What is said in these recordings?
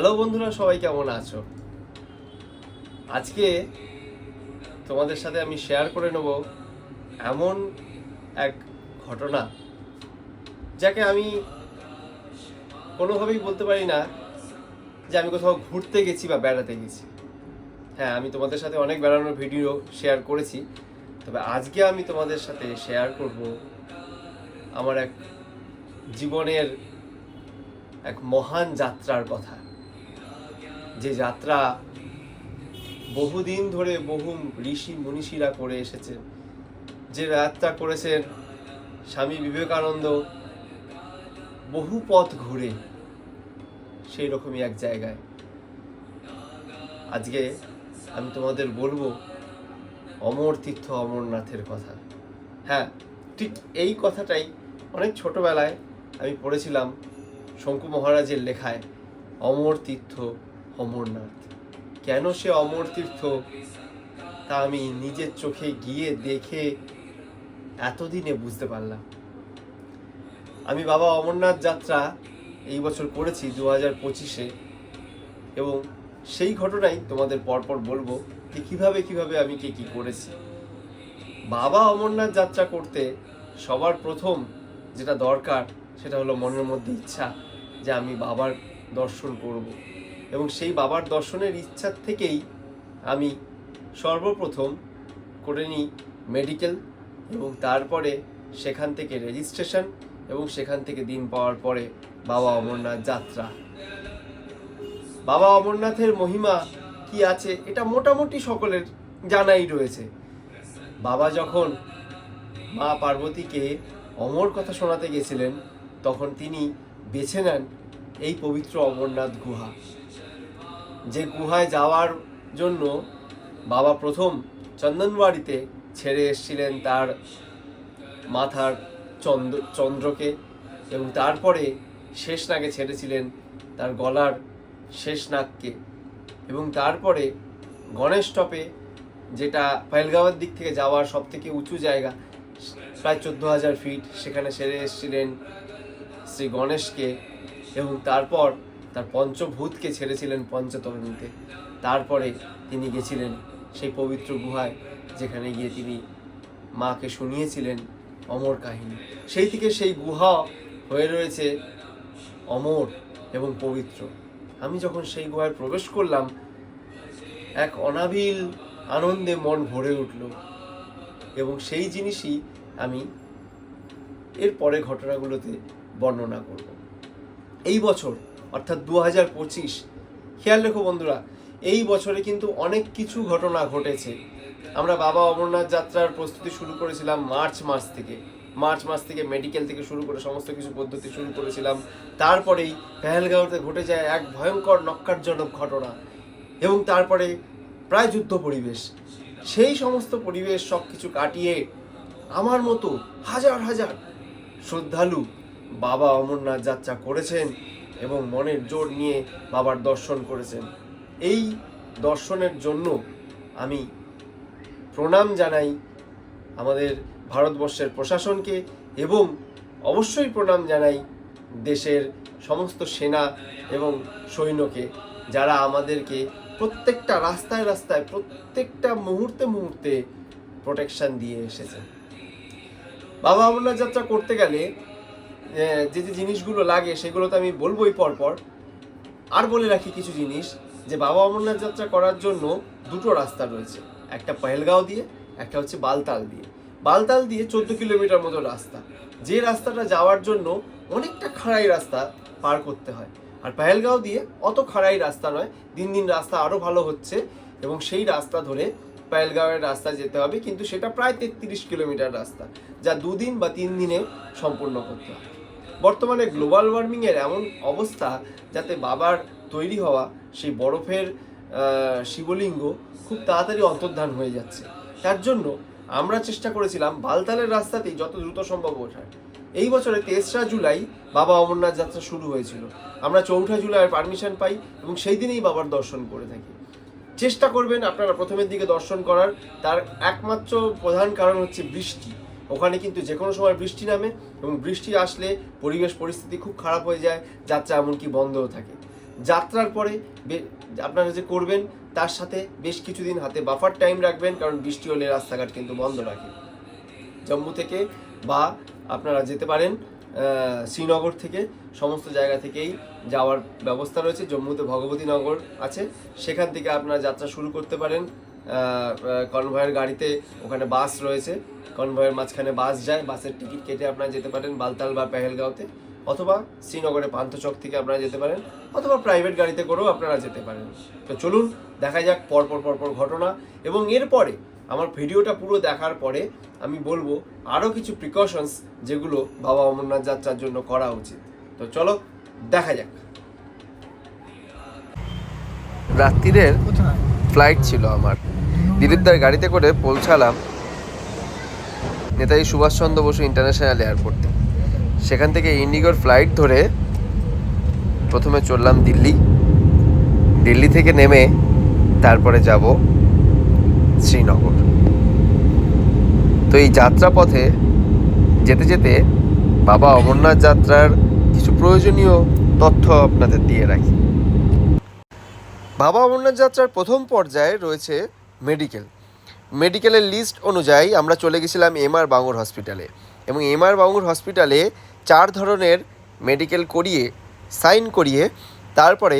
Hello বন্ধুরা, সবাই কেমন আছো? আজকে তোমাদের সাথে আমি শেয়ার করে নেব এমন এক ঘটনা, যাকে আমি কোনোভাবেই বলতে পারি না যে আমি কোথাও ঘুরতে গেছি বা বেড়াতে গেছি। হ্যাঁ আমি তোমাদের সাথে অনেক বেড়ানোর ভিডিও শেয়ার করেছি, তবে আজকে আমি তোমাদের সাথে শেয়ার করব আমার এক জীবনের এক মহান যাত্রার কথা। যে যাত্রা বহুদিন ধরে বহু ঋষি মনীষীরা করে এসেছেন যে যাত্রা করেছেন স্বামী বিবেকানন্দ, বহু পথ ঘুরে সেই রকমই এক জায়গায়। আজকে আমি তোমাদের বলব অমর তীর্থ অমরনাথের কথা। হ্যাঁ ঠিক এই কথাটাই অনেক ছোটবেলায় আমি পড়েছিলাম শঙ্কু মহারাজের লেখায়, অমর তীর্থ অমরনাথ কেন সে অমর তীর্থ? তা আমি নিজের চোখে গিয়ে দেখে এতদিনে বুঝতে পারলাম। আমি বাবা অমরনাথ যাত্রা এই বছর করেছি দু হাজার পঁচিশে এবং সেই ঘটনাই তোমাদের পরপর বলব যে কীভাবে কীভাবে আমি কে কী করেছি। বাবা অমরনাথ যাত্রা করতে সবার প্রথম যেটা দরকার সেটা হলো মনের মধ্যে ইচ্ছা যে আমি বাবার দর্শন করব। এবং সেই বাবার দর্শনের ইচ্ছা থেকেই আমি সর্বপ্রথম করে নিই মেডিকেল এবং তারপরে সেখান থেকে রেজিস্ট্রেশন এবং সেখান থেকে দিন পাওয়ার পরে বাবা অমরনাথ যাত্রা। বাবা অমরনাথের মহিমা কি আছে এটা মোটামুটি সকলের জানাই রয়েছে। বাবা যখন মা পার্বতীকে অমর কথা শোনাতে গেছিলেন, তখন তিনি বেছে নেন এই পবিত্র অমরনাথ গুহা। যে গুহায় যাওয়ার জন্য বাবা প্রথম চন্দনবাড়িতে ছেড়ে এসেছিলেন তার মাথার চন্দ্র, চন্দ্রকে এবং তারপরে শেষ নাগে ছেড়েছিলেন তার গলার শেষ নাগকে এবং তারপরে গণেশ টপে যেটা পাইলগাঁওয়ের দিক থেকে যাওয়ার সব থেকে উঁচু জায়গা, প্রায় চোদ্দ হাজার ফিট, সেখানে সেরে এসেছিলেন শ্রী গণেশকে এবং তারপর তার পঞ্চভূতকে ছেড়েছিলেন পঞ্চতরণীতে। তারপরে তিনি গেছিলেন সেই পবিত্র গুহায়, যেখানে গিয়ে তিনি মাকে শুনিয়েছিলেন অমর কাহিনী। সেই থেকে সেই গুহা হয়ে রয়েছে অমর এবং পবিত্র। আমি যখন সেই গুহায় প্রবেশ করলাম, এক অনাবিল আনন্দে মন ভরে উঠল এবং সেই জিনিসই আমি এর পরে ঘটনাগুলোতে বর্ণনা করব। এই বছর অর্থাৎ দু হাজার পঁচিশ। খেয়াল রেখো বন্ধুরা, এই বছরে কিন্তু অনেক কিছু ঘটনা ঘটেছে। আমরা বাবা অমরনাথ যাত্রার প্রস্তুতি শুরু করেছিলাম মার্চ মাস থেকে। মার্চ মাস থেকে মেডিকেল থেকে শুরু করে সমস্ত কিছু পদ্ধতি শুরু করেছিলাম। তারপরেই পেহেলগাঁওতে ঘটে যায় এক ভয়ঙ্কর নক্কারজনক ঘটনা এবং তারপরে প্রায় যুদ্ধ পরিবেশ। সেই সমস্ত পরিবেশ সব কিছু কাটিয়ে আমার মতো হাজার হাজার শ্রদ্ধালু বাবা অমরনাথ যাত্রা করেছেন। এবং মনের জোর নিয়ে বাবার দর্শন করেছেন। এই দর্শনের জন্য আমি প্রণাম জানাই আমাদের ভারতবর্ষের প্রশাসনকে এবং অবশ্যই প্রণাম জানাই দেশের সমস্ত সেনা এবং সৈন্যকে যারা আমাদেরকে প্রত্যেকটা রাস্তায় রাস্তায় প্রত্যেকটা মুহূর্তে মুহূর্তে প্রোটেকশন দিয়ে এসেছে বাবা অমরনাথ যাত্রা করতে গেলে যে যে জিনিসগুলো লাগে সেগুলো তো আমি বলবোই পরপর। আর বলে রাখি কিছু জিনিস, যে বাবা অমরনাথ যাত্রা করার জন্য দুটো রাস্তা রয়েছে। একটা পহেলগাঁও দিয়ে, একটা হচ্ছে বালতাল দিয়ে। বালতাল দিয়ে চোদ্দ কিলোমিটার মতো রাস্তা। যে রাস্তাটা যাওয়ার জন্য অনেকটা খাড়াই রাস্তা পার করতে হয়। আর পেহেলগাঁও দিয়ে অত খাড়াই রাস্তা নয়, দিন দিন রাস্তা আরও ভালো হচ্ছে এবং সেই রাস্তা ধরে পেহেলগাঁওয়ের রাস্তা যেতে হবে, কিন্তু সেটা প্রায় তেত্রিশ কিলোমিটার রাস্তা, যা দুদিন বা তিন দিনে সম্পূর্ণ করতে হয়। বর্তমানে গ্লোবাল ওয়ার্মিংয়ের এমন অবস্থা যাতে বাবার তৈরি হওয়া সেই বরফের শিবলিঙ্গ খুব তাড়াতাড়ি অন্তর্ধান হয়ে যাচ্ছে। তার জন্য আমরা চেষ্টা করেছিলাম বালতালের রাস্তাতেই যত দ্রুত সম্ভব ওঠার। এই বছরে তেসরা জুলাই বাবা অমরনাথ যাত্রা শুরু হয়েছিল। আমরা চৌঠা জুলাইয়ের পারমিশন পাই এবং সেই দিনেই বাবার দর্শন করে থাকি। চেষ্টা করবেন আপনারা প্রথমের দিকে দর্শন করার। তার একমাত্র প্রধান কারণ হচ্ছে বৃষ্টি। ওখানে কিন্তু যে কোনো সময় বৃষ্টি নামে এবং বৃষ্টি আসলে পরিবেশ, পরিস্থিতি খুব খারাপ হয়ে যায়, যাত্রা এমনকি বন্ধও থাকে। যাত্রার পরে আপনারা যে করবেন, তার সাথে বেশ কিছুদিন হাতে বাফার টাইম রাখবেন, কারণ বৃষ্টি হলে রাস্তাঘাট কিন্তু বন্ধ রাখে। জম্মু থেকে বা আপনারা যেতে পারেন শ্রীনগর থেকে, সমস্ত জায়গা থেকেই যাওয়ার ব্যবস্থা রয়েছে। জম্মুতে ভগবতী নগর আছে, সেখান থেকে আপনারা যাত্রা শুরু করতে পারেন। কনভয়ের গাড়িতে ওখানে বাস রয়েছে। কনভয়ের মাঝখানে বাস যায় বাসের টিকিট কেটে আপনারা যেতে পারেন বালতাল বা পেহেলগাঁওতে অথবা শ্রীনগরে পান্থচক থেকে আপনারা যেতে পারেন অথবা প্রাইভেট গাড়িতে করেও আপনারা যেতে পারেন। তো চলুন দেখা যাক পরপর পরপর ঘটনা এবং এরপরে আমার ভিডিওটা পুরো দেখার পরে আমি বলব আরও কিছু প্রিকশনস যেগুলো বাবা অমরনাথ যাত্রার জন্য করা উচিত। তো চলো দেখা যাক। রাত্রিরের ফ্লাইট ছিল আমার। দিলীপদার গাড়িতে করে পৌঁছালাম নেতাজি সুভাষচন্দ্র বসু ইন্টারন্যাশনাল এয়ারপোর্টে। সেখান থেকে ইন্ডিগোর ফ্লাইট ধরে প্রথমে চললাম দিল্লি। দিল্লি থেকে নেমে তারপরে যাব শ্রীনগর। তো এই যাত্রাপথে যেতে যেতে বাবা অমরনাথ যাত্রার কিছু প্রয়োজনীয় তথ্য আপনাদের দিয়ে রাখি। বাবা অমরনাথ যাত্রার প্রথম পর্যায়ে রয়েছে মেডিকেল। মেডিকেলের লিস্ট অনুযায়ী আমরা চলে গেছিলাম এম আর বাঙুর হসপিটালে এবং এম আর বাঙুর হসপিটালে চার ধরনের মেডিকেল করিয়ে, সাইন করিয়ে তারপরে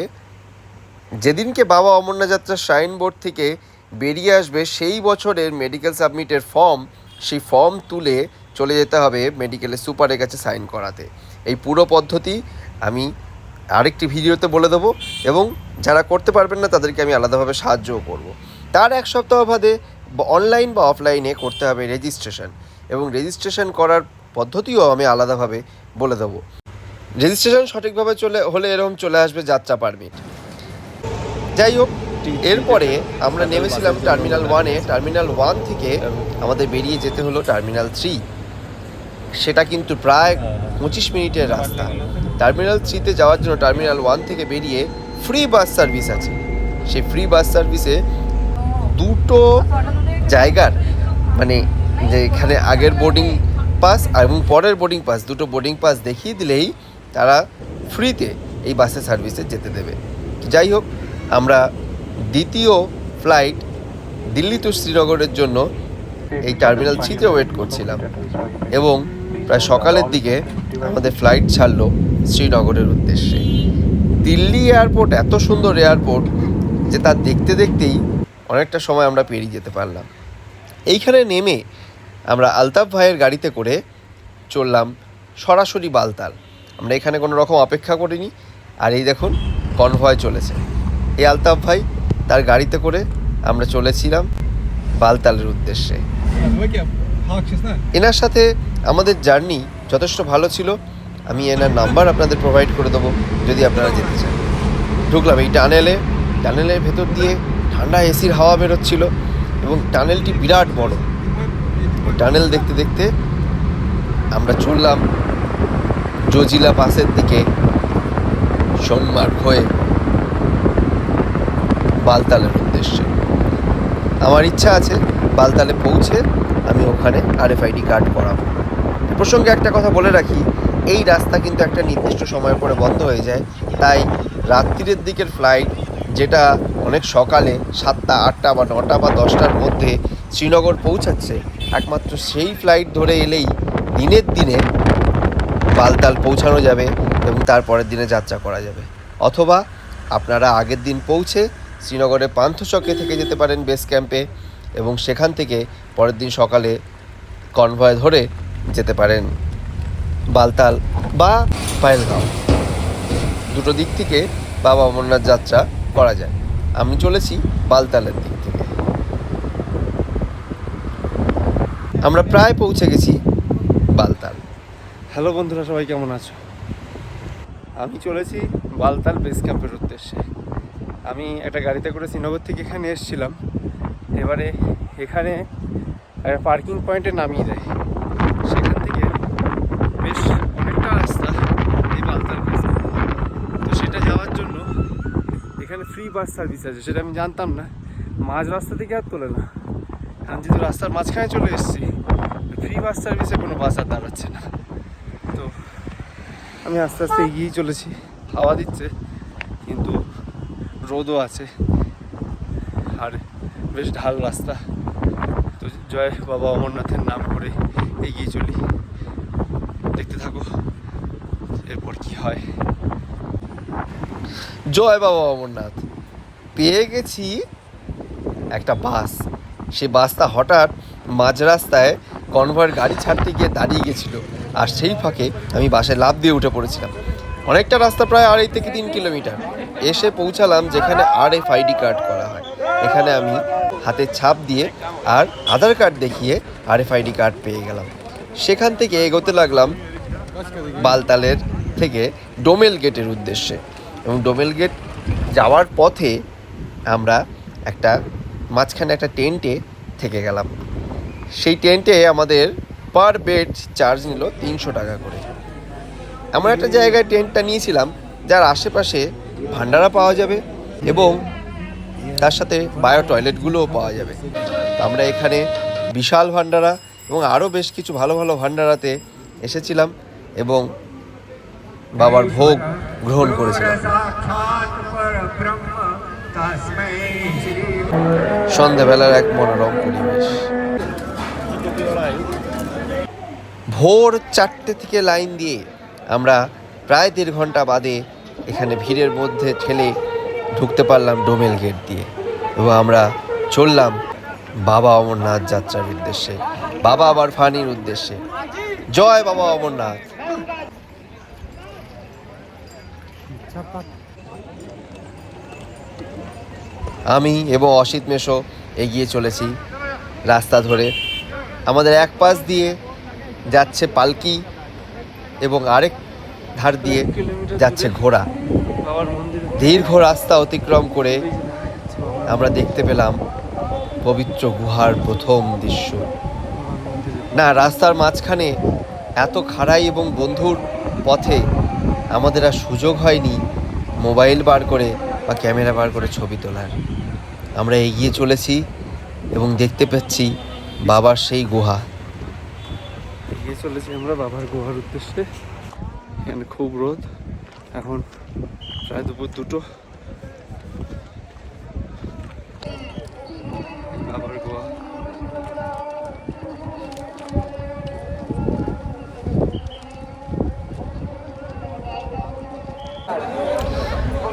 যেদিনকে বাবা অমরনাথ যাত্রার সাইন বোর্ড থেকে বেরিয়ে আসবে সেই বছরের মেডিকেল সাবমিটের ফর্ম, সেই ফর্ম তুলে চলে যেতে হবে মেডিকেলের সুপারের কাছে সাইন করাতে। এই পুরো পদ্ধতি আমি আরেকটি ভিডিওতে বলে দেবো এবং যারা করতে পারবেন না, তাদেরকে আমি আলাদাভাবে সাহায্যও করব। তার এক সপ্তাহ বাদে অনলাইন বা অফলাইনে করতে হবে রেজিস্ট্রেশন এবং রেজিস্ট্রেশন করার পদ্ধতিও আমি আলাদাভাবে বলে দেবো। রেজিস্ট্রেশন সঠিকভাবে চলে, হলে এরকম চলে আসবে যাত্রা পারমিট। যাই হোক, এরপরে আমরা নেমেছিলাম টার্মিনাল ওয়ানে। টার্মিনাল ওয়ান থেকে আমাদের বেরিয়ে যেতে হলো টার্মিনাল থ্রি। সেটা কিন্তু প্রায় পঁচিশ মিনিটের রাস্তা। টার্মিনাল থ্রিতে যাওয়ার জন্য টার্মিনাল ওয়ান থেকে বেরিয়ে ফ্রি বাস সার্ভিস আছে। সেই ফ্রি বাস সার্ভিসে দুটো জায়গার মানে যে এখানে আগের বোর্ডিং পাস এবং পরের বোর্ডিং পাস দুটো বোর্ডিং পাস দেখিয়ে দিলেই তারা ফ্রিতে এই বাসের সার্ভিসে যেতে দেবে। যাই হোক, আমরা দ্বিতীয় ফ্লাইট দিল্লি টু শ্রীনগরের জন্য এই টার্মিনাল থ্রিতে ওয়েট করছিলাম। এবং প্রায় সকালের দিকে আমাদের ফ্লাইট ছাড়লো শ্রীনগরের উদ্দেশ্যে। দিল্লি এয়ারপোর্ট এত সুন্দর এয়ারপোর্ট যে তা দেখতে দেখতেই অনেকটা সময় আমরা পেরিয়ে যেতে পারলাম। এইখানে নেমে আমরা আলতাফ ভাইয়ের গাড়িতে করে চললাম সরাসরি বালতাল। আমরা এখানে কোনো রকম অপেক্ষা করিনি। আর এই দেখুন কনভয় চলেছে। এই আলতাফ ভাই তার গাড়িতে করে আমরা চলেছিলাম বালতালের উদ্দেশ্যে। এনার সাথে আমাদের জার্নি যথেষ্ট ভালো ছিল। আমি এনার নাম্বার আপনাদের প্রোভাইড করে দেবো, যদি আপনারা যেতে চান। ঢুকলাম এই টানেলে। টানেলের ভেতর দিয়ে ঠান্ডা এসির হাওয়া বেরোচ্ছিল এবং টানেলটি বিরাট বড়। টানেল দেখতে দেখতে আমরা চললাম জজিলা পাসের দিকে। সোনমার্গ হয়ে বালতালের উদ্দেশ্যে। আমার ইচ্ছা আছে বালতালে পৌঁছে আমি ওখানে আরএফআইডি কার্ড করাবো প্রসঙ্গে একটা কথা বলে রাখি, এই রাস্তা কিন্তু একটা নির্দিষ্ট সময়ের পরে বন্ধ হয়ে যায়। তাই রাত্রিরের দিকের ফ্লাইট যেটা অনেক সকালে সাতটা, আটটা বা নটা বা দশটার মধ্যে শ্রীনগর পৌঁছাচ্ছে, একমাত্র সেই ফ্লাইট ধরে এলেই দিনের দিনে বালতাল পৌঁছানো যাবে এবং তারপরের দিনে যাত্রা করা যাবে। অথবা আপনারা আগের দিন পৌঁছে শ্রীনগরে পান্থচকে থেকে যেতে পারেন বেস ক্যাম্পে এবং সেখান থেকে পরের দিন সকালে কনভয় ধরে যেতে পারেন বালতাল বা পায়েলগাঁও। দুটো দিক থেকে বাবা অমরনাথ যাত্রা করা যায়। আমি চলেছি বালতালের দিক থেকে। আমরা প্রায় পৌঁছে গেছি বালতাল। হ্যালো বন্ধুরা, সবাই কেমন আছো? আমি চলেছি বালতাল বেস ক্যাম্পের উদ্দেশ্যে। আমি একটা গাড়িতে করে শ্রীনগর থেকে এখানে এসেছিলাম। এবারে এখানে একটা পার্কিং পয়েন্টে নামিয়ে দেয়। সেখান থেকে বেশ অনেকটা রাস্তা এই বালতাল বেস তো সেটা যাওয়ার জন্য এখানে ফ্রি বাস সার্ভিস আছে, সেটা আমি জানতাম না। মাঝ রাস্তা থেকে আর তোলে না। আমি যেহেতু রাস্তার মাঝখানে চলে এসেছি ফ্রি বাস সার্ভিসে কোনো বাস আর দাঁড়াচ্ছে না। তো আমি আস্তে আস্তে এগিয়েই চলেছি। হাওয়া দিচ্ছে, কিন্তু রোদও আছে। বেশ ঢাল রাস্তা। তো জয় বাবা অমরনাথের নাম করে এগিয়ে চলি। দেখতে থাকো, এরপর কি হয়। জয় বাবা অমরনাথ। পেয়ে গেছি একটা বাস। সে বাসটা হঠাৎ মাঝ রাস্তায় কনভয়ের গাড়ি ছাড়তে গিয়ে দাঁড়িয়ে গেছিল। আর সেই ফাঁকে আমি বাসে লাফ দিয়ে উঠে পড়েছিলাম। অনেকটা রাস্তা প্রায় আড়াই থেকে তিন কিলোমিটার। এসে পৌঁছালাম যেখানে আর এফ আইডি কার্ড করা হয়। এখানে আমি হাতে ছাপ দিয়ে আর আধার কার্ড দেখিয়ে আর এফ আইডি কার্ড পেয়ে গেলাম। সেখান থেকে এগোতে লাগলাম বালতালের থেকে ডোমেল গেটের উদ্দেশ্যে এবং ডোমেল গেট যাওয়ার পথে আমরা একটা মাঝখানে একটা টেন্টে থেকে গেলাম। সেই টেন্টে আমাদের পার বেড চার্জ নিল তিনশো টাকা করে। এমন একটা জায়গায় টেন্টটা নিয়েছিলাম, যার আশেপাশে ভান্ডারা পাওয়া যাবে এবং তার সাথে বায়ো টয়লেটগুলোও পাওয়া যাবে। আমরা এখানে বিশাল ভান্ডারা এবং আরও বেশ কিছু ভালো ভালো ভান্ডারাতে এসেছিলাম এবং বাবার ভোগ গ্রহণ করেছিলাম। সন্ধ্যাবেলার এক মনোরম পরিবেশ। ভোর চারটে থেকে লাইন দিয়ে আমরা প্রায় দেড় ঘণ্টা বাদে এখানে ভিড়ের মধ্যে ঠেলে ঢুকতে পারলাম ডোমেল গেট দিয়ে এবং আমরা চললাম বাবা অমরনাথ যাত্রার উদ্দেশ্যে। বাবা আবার ফানির উদ্দেশ্যে। জয় বাবা অমরনাথ। আমি এবং অসিত মেশো এগিয়ে চলেছি রাস্তা ধরে। আমাদের এক পাশ দিয়ে যাচ্ছে পালকি এবং আরেক ধার দিয়ে যাচ্ছে ঘোড়া। দীর্ঘ রাস্তা অতিক্রম করে আমরা দেখতে পেলাম পবিত্র গুহার প্রথম দৃশ্য। না রাস্তার মাঝখানে এত খাড়াই এবং বন্ধুর পথে আমাদের আর সুযোগ হয়নি মোবাইল বার করে বা ক্যামেরা বার করে ছবি তোলার। আমরা এগিয়ে চলেছি এবং দেখতে পাচ্ছি বাবার সেই গুহা। এগিয়ে চলেছি আমরা বাবার গুহার উদ্দেশ্যে। এখানে খুব রোদ। এখন প্রায় দুপুর দুটো।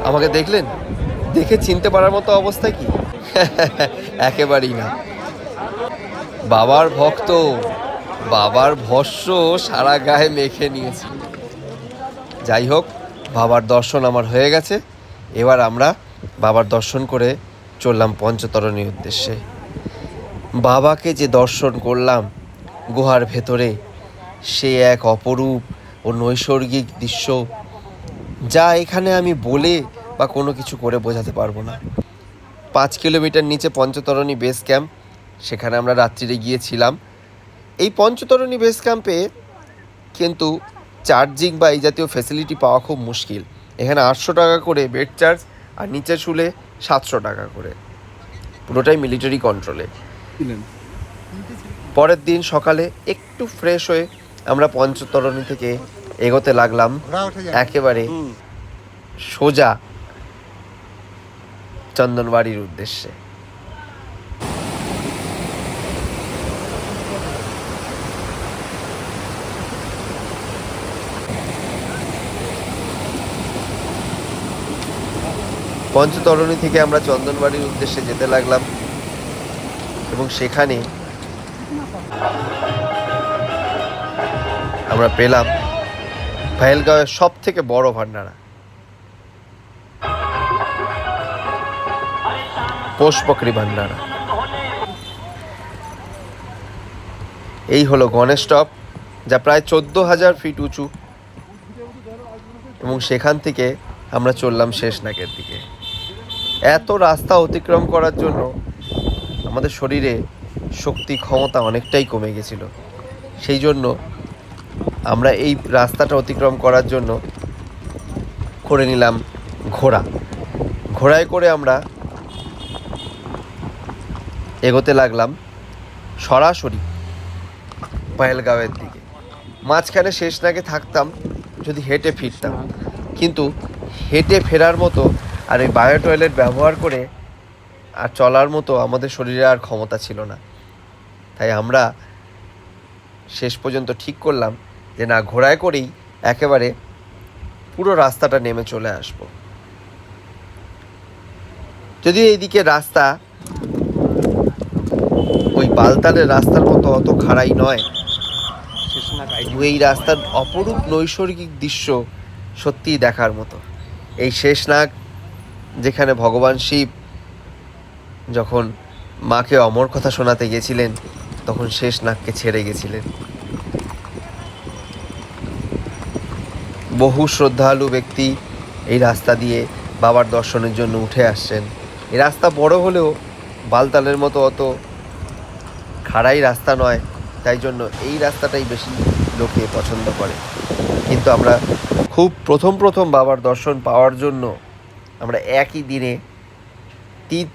আমাকে দেখলেন? দেখে চিনতে পারার মতো অবস্থা কি? একেবারেই না। বাবার ভক্ত, বাবার ভস্য সারা গায়ে মেখে নিয়েছি। যাই হোক, বাবার দর্শন আমার হয়ে গেছে। এবার আমরা বাবার দর্শন করে চললাম পঞ্চতরণীর উদ্দেশ্যে। বাবাকে যে দর্শন করলাম গুহার ভেতরে, সে এক অপরূপ ও নৈসর্গিক দৃশ্য যা এখানে আমি বলে বা কোনো কিছু করে বোঝাতে পারব না। পাঁচ কিলোমিটার নিচে পঞ্চতরণী বেস ক্যাম্প সেখানে আমরা রাত্রিরে গিয়েছিলাম। এই পঞ্চতরণী বেস ক্যাম্পে কিন্তু চার্জিং বা এই জাতীয় ফেসিলিটি পাওয়া খুব মুশকিল। এখানে আটশো টাকা করে বেড চার্জ আর নিচে শুলে সাতশো টাকা করে। পুরোটাই মিলিটারি কন্ট্রোলে পরের দিন সকালে একটু ফ্রেশ হয়ে আমরা পঞ্চতরণী থেকে এগোতে লাগলাম। একেবারে সোজা চন্দনবাড়ির উদ্দেশ্যে। পঞ্চতরণী থেকে আমরা চন্দনবাড়ির উদ্দেশ্যে যেতে লাগলাম। এবং সেখানে আমরা পেলাম ভাইলগাঁওয়ের সব থেকে বড় ভান্ডারা। পোষপকরি ভান্ডারা। এই হলো গণেশ টপ, যা প্রায় চোদ্দ হাজার ফিট উঁচু। এবং সেখান থেকে আমরা চললাম শেষনাগের দিকে। এত রাস্তা অতিক্রম করার জন্য আমাদের শরীরে শক্তি, ক্ষমতা অনেকটাই কমে গেছিল। সেই জন্য আমরা এই রাস্তাটা অতিক্রম করার জন্য করে নিলাম ঘোড়া। ঘোড়ায় করে আমরা এগোতে লাগলাম সরাসরি পায়েলগাঁওয়ের দিকে। মাঝখানে শেষ নাগে থাকতাম, যদি হেঁটে ফিরতাম। কিন্তু হেঁটে ফেরার মতো আর এই বায়ো টয়লেট ব্যবহার করে আর চলার মতো আমাদের শরীরে আর ক্ষমতা ছিল না। তাই আমরা শেষ পর্যন্ত ঠিক করলাম যে না, ঘোড়ায় করেই একেবারে পুরো রাস্তাটা নেমে চলে আসব। যদিও এইদিকে রাস্তা ওই বালতালের রাস্তার মতো অত খাড়াই নয় এই রাস্তার অপরূপ নৈসর্গিক দৃশ্য সত্যিই দেখার মতো। এই শেষনাগ যেখানে ভগবান শিব যখন মাকে অমর কথা শোনাতে গেছিলেন, তখন শেষ নাককে ছেড়ে গেছিলেন। বহু শ্রদ্ধালু ব্যক্তি এই রাস্তা দিয়ে বাবার দর্শনের জন্য উঠে আসছেন। এই রাস্তা বড় হলেও বালতালের মতো অত খাড়াই রাস্তা নয়, তাই জন্য এই রাস্তাটাই বেশি লোকে পছন্দ করে। কিন্তু আমরা খুব প্রথম প্রথম বাবার দর্শন পাওয়ার জন্য আমরা একই দিনে তিন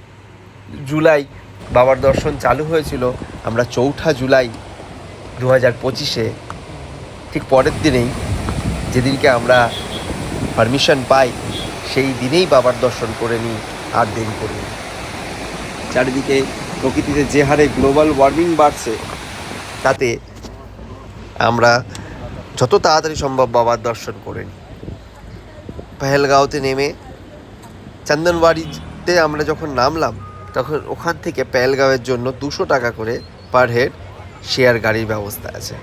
জুলাই বাবার দর্শন চালু হয়েছিল আমরা চৌঠা জুলাই দু হাজার পঁচিশে, ঠিক পরের দিনেই যেদিনকে আমরা পারমিশন পাই, সেই দিনেই বাবার দর্শন করে নিই, আর দেরি করি। চারিদিকে প্রকৃতিতে যে হারে গ্লোবাল ওয়ার্মিং বাড়ছে, তাতে আমরা যত তাড়াতাড়ি সম্ভব বাবার দর্শন করে নিই পেহেলগাঁওতে নেমে চন্দনবাড়িতে আমরা যখন নামলাম, তখন ওখান থেকে পেহেলগাঁওয়ের জন্য দুশো টাকা করে পার হেড শেয়ার গাড়ির ব্যবস্থা আছে।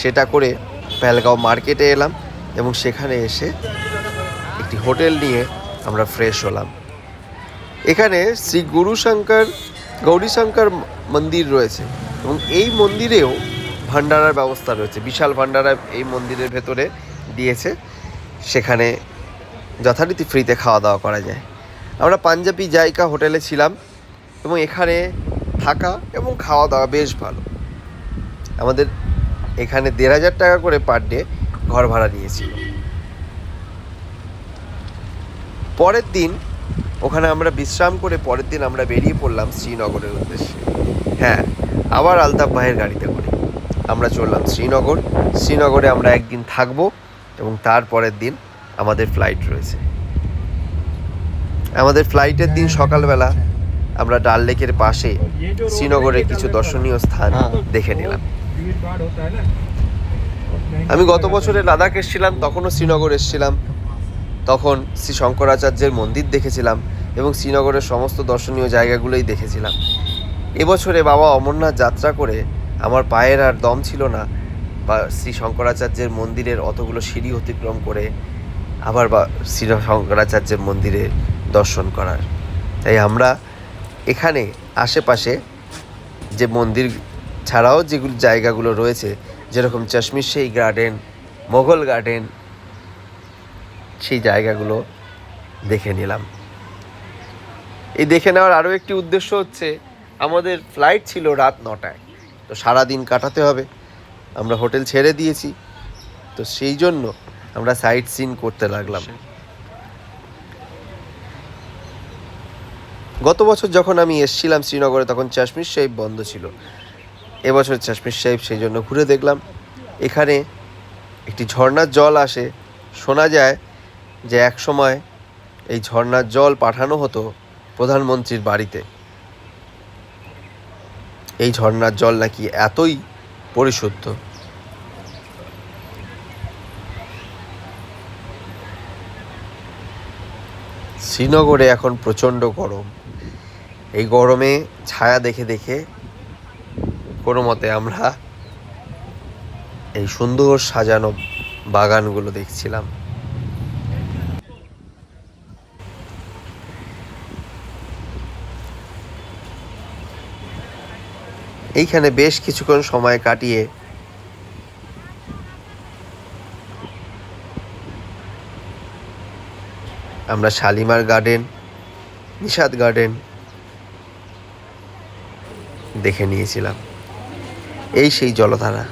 সেটা করে পেহেলগাঁও মার্কেটে এলাম এবং সেখানে এসে একটি হোটেল নিয়ে আমরা ফ্রেশ হলাম। এখানে শ্রী গুরু শঙ্কর গৌরীশঙ্কর মন্দির রয়েছে এবং এই মন্দিরেও ভান্ডারার ব্যবস্থা রয়েছে। বিশাল ভান্ডারা এই মন্দিরের ভেতরে দিয়েছে। সেখানে যথারীতি ফ্রিতে খাওয়া দাওয়া করা যায়। আমরা পাঞ্জাবি জায়গা হোটেলে ছিলাম এবং এখানে থাকা এবং খাওয়া দাওয়া বেশ ভালো। আমাদের এখানে দেড় হাজার টাকা করে পার ডে ঘর ভাড়া নিয়েছিল। পরের দিন ওখানে আমরা বিশ্রাম করে পরের দিন আমরা বেরিয়ে পড়লাম শ্রীনগরের উদ্দেশ্যে। হ্যাঁ আবার আলতাফ ভাইয়ের গাড়িতে করে। আমরা চললাম শ্রীনগর। শ্রীনগরে আমরা একদিন থাকব এবং তারপরের দিন আমাদের ফ্লাইট রয়েছে। আমাদের ফ্লাইটের দিন সকালবেলা আমরা ডাল লেকের পাশে শ্রীনগরের কিছু দর্শনীয় স্থান হ্যাঁ। দেখে নিলাম। আমি গত বছরে লাদাখ এসেছিলাম তখনও শ্রীনগর এসেছিলাম। তখন শ্রী শঙ্করাচার্যের মন্দির দেখেছিলাম এবং শ্রীনগরের সমস্ত দর্শনীয় জায়গাগুলোই দেখেছিলাম। এবছরে বাবা অমরনাথ যাত্রা করে আমার পায়ের আর দম ছিল না বা শ্রী শঙ্করাচার্যের মন্দিরের অতগুলো সিঁড়ি অতিক্রম করে আবার শ্রী শঙ্করাচার্যের মন্দিরে দর্শন করার। তাই আমরা এখানে আশেপাশে যে মন্দির ছাড়াও যেগুলো জায়গাগুলো রয়েছে, যেরকম চশমির সেই গার্ডেন, মোগল গার্ডেন, সেই জায়গাগুলো দেখে নিলাম। এই দেখে নেওয়ার আরও একটি উদ্দেশ্য হচ্ছে, আমাদের ফ্লাইট ছিল রাত নটায়। তো সারা দিন কাটাতে হবে। আমরা হোটেল ছেড়ে দিয়েছি। তো সেই জন্য আমরা সাইট সিন করতে লাগলাম। গত বছর যখন আমি এসেছিলাম শ্রীনগরে তখন চাশমির সাহেব বন্ধ ছিল। এবছর চাশমির সাহেব সেই জন্য ঘুরে দেখলাম। এখানে একটি ঝর্ণার জল আসে। শোনা যায় যে এক সময় এই ঝর্ণার জল পাঠানো হতো প্রধানমন্ত্রীর বাড়িতে। এই ঝর্ণার জল নাকি এতই পরিশুদ্ধ শ্রীনগরে এখন প্রচণ্ড গরম। এই গরমে ছায়া দেখে দেখে কোনো মতে আমরা এই সুন্দর সাজানো বাগানগুলো দেখছিলাম। এইখানে বেশ কিছুক্ষণ সময় কাটিয়ে আমরা শালিমার গার্ডেন নিষাদ গার্ডেন দেখে নিয়েছিলাম। এই সেই জলধারা।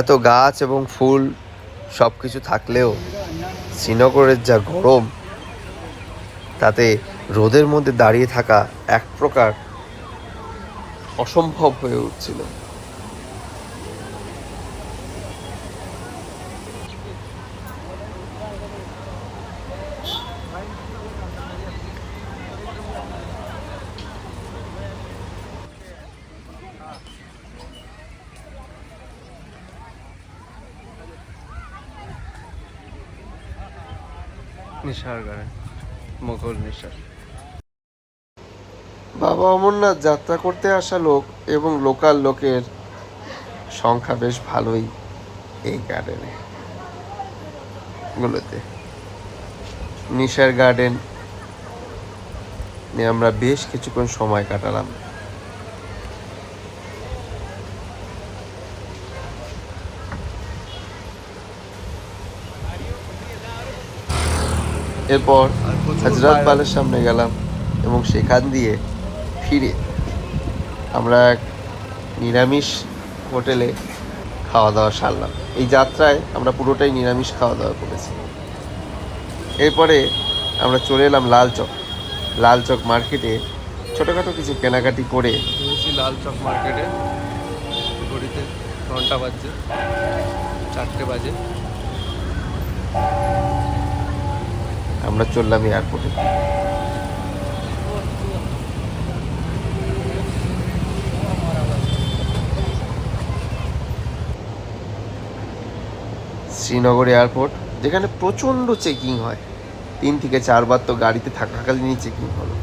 এত গাছ এবং ফুল সব কিছু থাকলেও শ্রীনগরের যা গরম, তাতে রোদের মধ্যে দাঁড়িয়ে থাকা এক প্রকার অসম্ভব হয়ে উঠছিল। নিশার মোগল নিশার বাবা অমরনাথ যাত্রা করতে আসা লোক এবং লোকাল লোকের সংখ্যা বেশ ভালোই এই গার্ডেনে গুলোতে নিশার গার্ডেন নিয়ে আমরা বেশ কিছুক্ষণ সময় কাটালাম। এরপর হজরত পালের সামনে গেলাম এবং সেখান দিয়ে ফিরে আমরা এক নিরামিষ হোটেলে খাওয়া দাওয়া সারলাম। এই যাত্রায় আমরা পুরোটাই নিরামিষ খাওয়া দাওয়া করেছি। এরপরে আমরা চলে এলাম লাল চক লাল চক মার্কেটে ছোটোখাটো কিছু কেনাকাটি করে ঘুরেছি লাল চক মার্কেটে। ঘড়িতে ঘণ্টা বাজছে চারটে বাজে। আমরা চললাম এয়ারপোর্টে শ্রীনগর এয়ারপোর্ট, যেখানে প্রচণ্ড চেকিং হয়। তিন থেকে চারবার তো গাড়িতে থাকাকালীনই চেকিং হলো।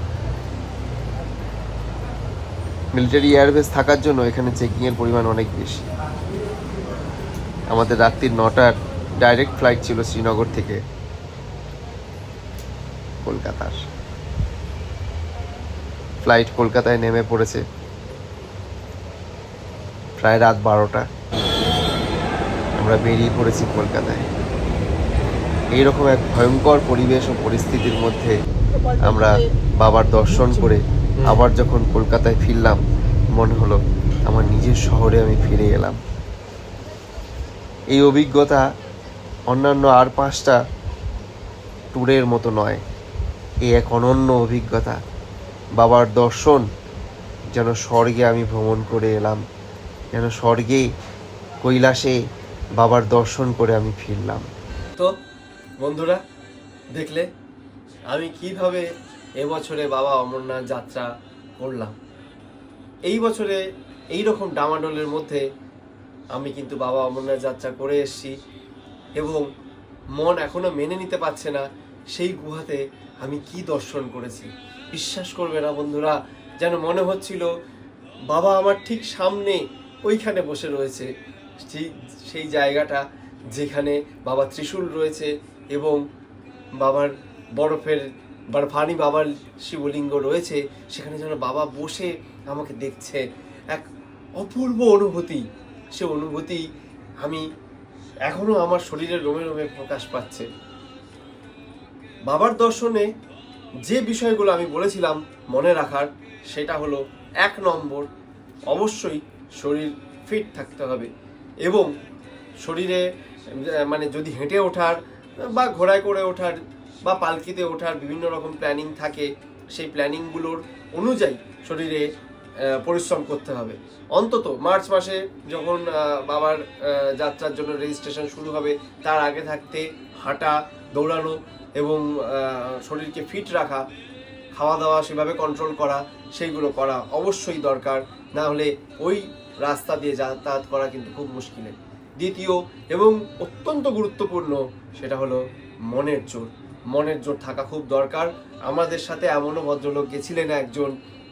মিলিটারি এয়ারবেস থাকার জন্য এখানে চেকিংয়ের পরিমাণ অনেক বেশি। আমাদের রাত্রির নটার ডাইরেক্ট ফ্লাইট ছিল শ্রীনগর থেকে কলকাতার। ফ্লাইট কলকাতায় নেমে পড়েছে। প্রায় রাত বারোটা। আমরা বেরিয়ে পড়েছি কলকাতায়। এইরকম এক ভয়ঙ্কর পরিবেশ ও পরিস্থিতির মধ্যে আমরা বাবার দর্শন করে আবার যখন কলকাতায় ফিরলাম, মনে হলো আমার নিজের শহরে আমি ফিরে এলাম। এই অভিজ্ঞতা অন্যান্য আর পাঁচটা ট্যুরের মতো নয়, এই এক অনন্য অভিজ্ঞতা। বাবার দর্শন যেন স্বর্গে আমি ভ্রমণ করে এলাম, যেন স্বর্গে কৈলাসে বাবার দর্শন করে আমি ফিরলাম। তো, বন্ধুরা, দেখলে আমি কীভাবে এবছরে বাবা অমরনাথ যাত্রা করলাম। এই বছরে এই রকম ডামাডোলের মধ্যে আমি কিন্তু বাবা অমরনাথ যাত্রা করে এসেছি এবং মন এখনও মেনে নিতে পারছে না সেই গুহাতে আমি কি দর্শন করেছি। বিশ্বাস করবে না বন্ধুরা, যেন মনে হচ্ছিল বাবা আমার ঠিক সামনে ওইখানে বসে রয়েছে। সেই জায়গাটা যেখানে বাবা ত্রিশূল রয়েছে এবং বাবার বরফের বরফানি বাবার শিবলিঙ্গ রয়েছে, সেখানে যেন বাবা বসে আমাকে দেখছে। এক অপূর্ব অনুভূতি। সে অনুভূতি আমি এখনও আমার শরীরের রোমে রোমে প্রকাশ পাচ্ছে। বাবার দর্শনে যে বিষয়গুলো আমি বলেছিলাম মনে রাখার, সেটা হলো এক নম্বর, অবশ্যই শরীর ফিট থাকতে হবে এবং শরীরে মানে যদি হেঁটে ওঠার বা ঘোড়ায় করে ওঠার বা পালকিতে ওঠার বিভিন্ন রকম প্ল্যানিং থাকে, সেই প্ল্যানিংগুলোর অনুযায়ী শরীরে পরিশ্রম করতে হবে। অন্তত মার্চ মাসে যখন বাবার যাত্রার জন্য রেজিস্ট্রেশন শুরু হবে, তার আগে থাকতে হাঁটা, দৌড়ানো এবং শরীরকে ফিট রাখা খাওয়া দাওয়া সেভাবে কন্ট্রোল করা, সেইগুলো করা অবশ্যই দরকার। না হলে ওই রাস্তা দিয়ে যাতায়াত করা কিন্তু খুব মুশকিলের। দ্বিতীয় এবং অত্যন্ত গুরুত্বপূর্ণ সেটা হলো মনের জোর। মনের জোর থাকা খুব দরকার। আমাদের সাথে এমনও ভদ্রলোক গেছিলেন একজন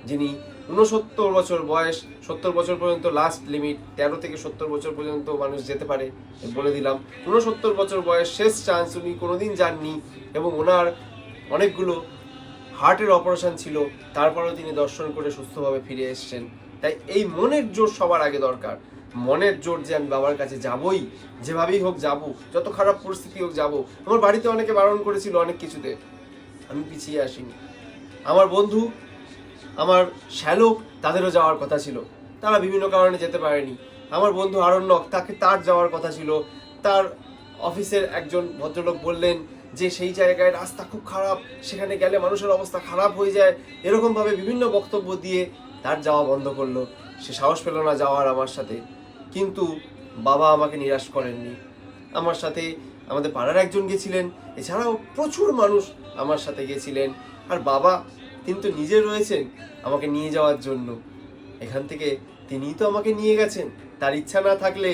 যিনি ঊনসত্তর বছর বয়স, সত্তর বছর পর্যন্ত লাস্ট লিমিট তেরো থেকে সত্তর বছর পর্যন্ত মানুষ যেতে পারে বলে দিলাম। ঊনসত্তর বছর বয়স, শেষ চান্স উনি কোনোদিন যাননি এবং ওনার অনেকগুলো হার্টের অপারেশন ছিল, তারপরেও তিনি দর্শন করে সুস্থভাবে ফিরে এসেছেন। তাই এই মনের জোর সবার আগে দরকার। মনের জোর যে আমি বাবার কাছে যাবই, যেভাবেই হোক যাব, যত খারাপ পরিস্থিতি হোক যাব, আমার বাড়িতে অনেকে বারণ করেছিল অনেক কিছুতে, আমি পিছিয়ে আসিনি। আমার বন্ধু, আমার শ্যালক, তাদেরও যাওয়ার কথা ছিল। তারা বিভিন্ন কারণে যেতে পারেনি। আমার বন্ধু আরণ্যক তাকে তার যাওয়ার কথা ছিল। তার অফিসের একজন ভদ্রলোক বললেন যে, সেই জায়গায় রাস্তা খুব খারাপ, সেখানে গেলে মানুষের অবস্থা খারাপ হয়ে যায়। এরকমভাবে বিভিন্ন বক্তব্য দিয়ে তার যাওয়া বন্ধ করল। সে সাহস পেল না যাওয়ার আমার সাথে। কিন্তু বাবা আমাকে নিরাশ করেননি। আমার সাথে আমাদের পাড়ার একজন গেছিলেন, এছাড়াও প্রচুর মানুষ আমার সাথে গেছিলেন। আর বাবা কিন্তু নিজে রয়েছেন আমাকে নিয়ে যাওয়ার জন্য। এখান থেকে তিনিই তো আমাকে নিয়ে গেছেন। তার ইচ্ছা না থাকলে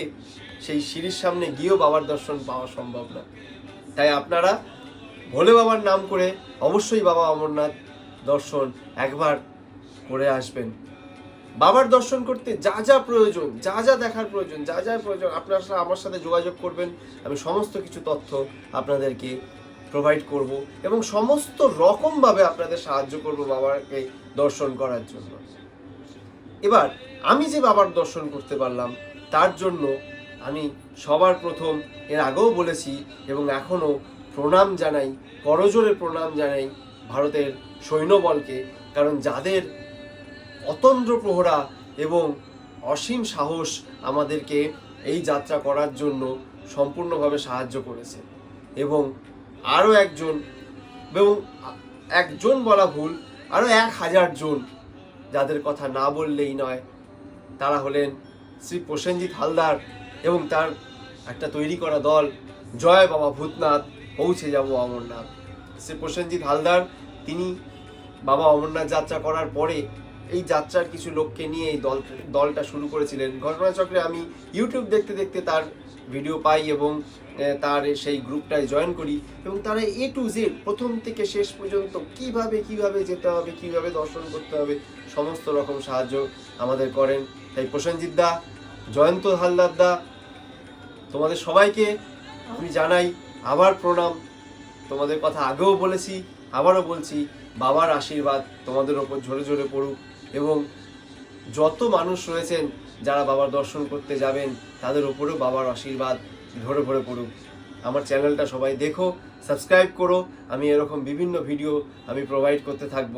সেই সিঁড়ির সামনে গিয়েও বাবার দর্শন পাওয়া সম্ভব না। তাই আপনারা ভোলে বাবার নাম করে অবশ্যই বাবা অমরনাথ দর্শন একবার করে আসবেন। বাবার দর্শন করতে যা যা প্রয়োজন, যা যা দেখার প্রয়োজন, যা যা প্রয়োজন, আপনারা আমার সাথে যোগাযোগ করবেন। আমি সমস্ত কিছু তথ্য আপনাদেরকে প্রোভাইড করব এবং সমস্ত রকমভাবে আপনাদের সাহায্য করব বাবাকে দর্শন করার জন্য। এবার আমি যে বাবার দর্শন করতে পারলাম, তার জন্য আমি সবার প্রথম এর আগেও বলেছি এবং এখনও প্রণাম জানাই করজোরে প্রণাম জানাই ভারতের সৈন্যবলকে, কারণ যাদের অতন্দ্র প্রহরা এবং অসীম সাহস আমাদেরকে এই যাত্রা করার জন্য সম্পূর্ণভাবে সাহায্য করেছে। এবং আরও একজন, এবং একজন বলা ভুল, আরও এক হাজার জন, যাদের কথা না বললেই নয়, তারা হলেন শ্রী প্রসেনজিৎ হালদার এবং তার একটা তৈরি করা দল, জয় বাবা ভূতনাথ, পৌঁছে যাব অমরনাথ। শ্রী প্রসেনজিৎ হালদার, তিনি বাবা অমরনাথ যাত্রা করার পরে এই যাত্রার কিছু লোককে নিয়ে এই দল দলটা শুরু করেছিলেন। ঘটনাচক্রে আমি ইউটিউব দেখতে দেখতে তার ভিডিও পাই এবং তার সেই গ্রুপটায় জয়েন করি এবং তারা এ টু জেড প্রথম থেকে শেষ পর্যন্ত কীভাবে কীভাবে যেতে হবে, কীভাবে দর্শন করতে হবে, সমস্ত রকম সাহায্য আমাদের করেন। তাই প্রসেনজিৎ দা, জয়ন্ত হালদার দা, তোমাদের সবাইকে আমি জানাই আবার প্রণাম। তোমাদের কথা আগেও বলেছি, আবারও বলছি, বাবার আশীর্বাদ তোমাদের ওপর ঝরে ঝরে পড়ুক। এবং যত মানুষ রয়েছেন যারা বাবার দর্শন করতে যাবেন, তাদের উপরেও বাবার আশীর্বাদ ভরে ভরে পড়ুক। আমার চ্যানেলটা সবাই দেখো, সাবস্ক্রাইব করো, আমি এরকম বিভিন্ন ভিডিও আমি প্রোভাইড করতে থাকব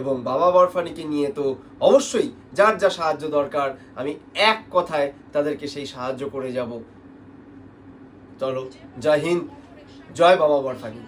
এবং বাবা বরফানিকে নিয়ে তো অবশ্যই যার যা সাহায্য দরকার, আমি এক কথায় তাদেরকে সেই সাহায্য করে যাব। চলো, জয় হিন্দ, জয় বাবা বরফানি।